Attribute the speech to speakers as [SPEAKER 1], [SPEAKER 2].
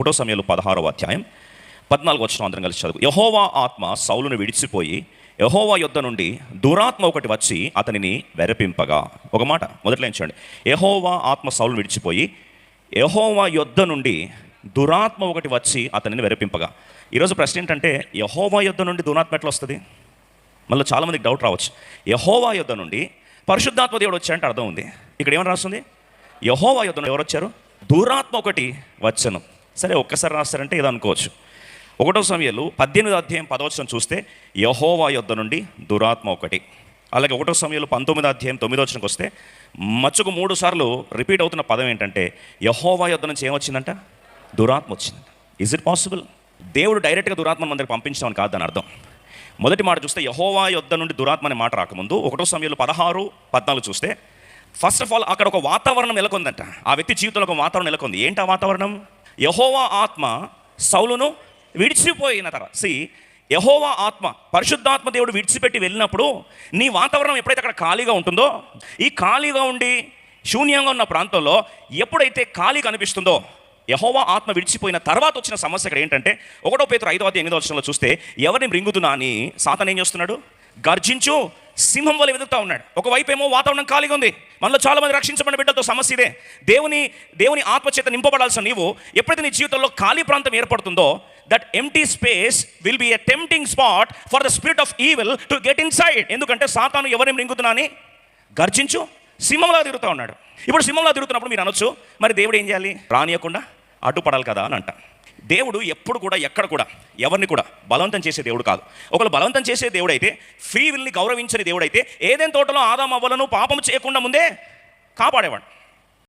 [SPEAKER 1] ఒకటో సమయంలో పదహారవ అధ్యాయం పద్నాలుగు వచ్చిన అందరం కలిసి చదువు. యహోవా ఆత్మ సౌలును విడిచిపోయి యహోవా యుద్ధ నుండి దురాత్మ ఒకటి వచ్చి అతనిని వెరపింపగా. ఒక మాట మొదట్లో చూడండి. యహోవా ఆత్మ సౌలును విడిచిపోయి యహోవా యుద్ధ నుండి దురాత్మ ఒకటి వచ్చి అతనిని వెరపింపగా. ఈరోజు ప్రశ్న ఏంటంటే యహోవా యుద్ధ నుండి దురాత్మ ఎట్లా వస్తుంది? మళ్ళీ చాలామందికి డౌట్ రావచ్చు. యహోవా యుద్ధ నుండి పరిశుద్ధాత్మ దేవుడు వచ్చాయంటే అర్థం ఉంది. ఇక్కడ ఏమని రాస్తుంది? యహోవా యొద్ద ఎవరు వచ్చారు? దురాత్మ ఒకటి వచ్చను. సరే ఒక్కసారి రాస్తారంటే ఇది అనుకోవచ్చు ఒకటో సమయాలు పద్దెనిమిది అధ్యాయం పదవచనం చూస్తే యహోవా యొద్ద నుండి దురాత్మ ఒకటి. అలాగే ఒకటో సమయంలో పంతొమ్మిది అధ్యాయం తొమ్మిదో వచనంకి వస్తే మచ్చుకు మూడు సార్లు రిపీట్ అవుతున్న పదం ఏంటంటే యహోవా యొద్ద నుంచి ఏమొచ్చిందంట? దురాత్మ వచ్చిందంట ఇజ్ ఇట్ పాసిబుల్ దేవుడు డైరెక్ట్గా దురాత్మను మన పంపించడం కాదు దాని అర్థం. మొదటి మాట చూస్తే యహోవా యొద్ద నుండి దురాత్మ అనే మాట రాకముందు ఒకటో సమయంలో పదహారు పద్నాలుగు చూస్తే ఫస్ట్ ఆఫ్ ఆల్ అక్కడ ఒక వాతావరణం నెలకొందంట. ఆ వ్యక్తి జీవితంలో ఒక వాతావరణం నెలకొంది. ఏంటి ఆ వాతావరణం? యహోవా ఆత్మ సౌలును విడిచిపోయిన తర్వాత సి యహోవా ఆత్మ పరిశుద్ధాత్మ దేవుడు విడిచిపెట్టి వెళ్ళినప్పుడు నీ వాతావరణం ఎప్పుడైతే అక్కడ ఖాళీగా ఉంటుందో ఈ ఖాళీగా ఉండి శూన్యంగా ఉన్న ప్రాంతంలో ఎప్పుడైతే ఖాళీ కనిపిస్తుందో యహోవా ఆత్మ విడిచిపోయిన తర్వాత వచ్చిన సమస్య ఇక్కడ ఏంటంటే ఒకటో పేతురు ఐదవ ఎనిమిదో వచ్చంలో చూస్తే ఎవరిని మృంగుతున్నా అని సాతన్ ఏం చేస్తున్నాడు? గర్జించు సింహం వల్ల వెతుకుతా ఉన్నాడు. ఒకవైపు ఏమో వాతావరణం ఖాళీగా ఉంది. మనలో చాలా మంది రక్షించబడిన బిడ్డలతో సమస్య ఇదే దేవుని దేవుని ఆత్మచేత నింపబడాల్సిన నీవు ఎప్పుడైతే నీ జీవితంలో ఖాళీ ప్రాంతం ఏర్పడుతుందో that empty space will be a tempting spot for the spirit of evil to get inside ఎందుకంటే సాతాను ఎవరిని రింగుతున్నాని అని? గర్జించు. సింహంలా తిరుగుతూ ఉన్నాడు. ఇప్పుడు సింహంలా తిరుగుతున్నప్పుడు మీరు అనొచ్చు మరి దేవుడు ఏం చేయాలి? రానియకుండా అడ్డుపడాలి కదా అని అంట. దేవుడు ఎప్పుడు కూడా ఎక్కడ కూడా ఎవరిని కూడా బలవంతం చేసే దేవుడు కాదు. ఒకళ్ళు బలవంతం చేసే దేవుడు అయితే ఫ్రీ విల్ని గౌరవించని దేవుడు అయితే ఏదైనా తోటలో ఆదాం అవ్వలను పాపం చేయకుండా ముందే కాపాడేవాడు.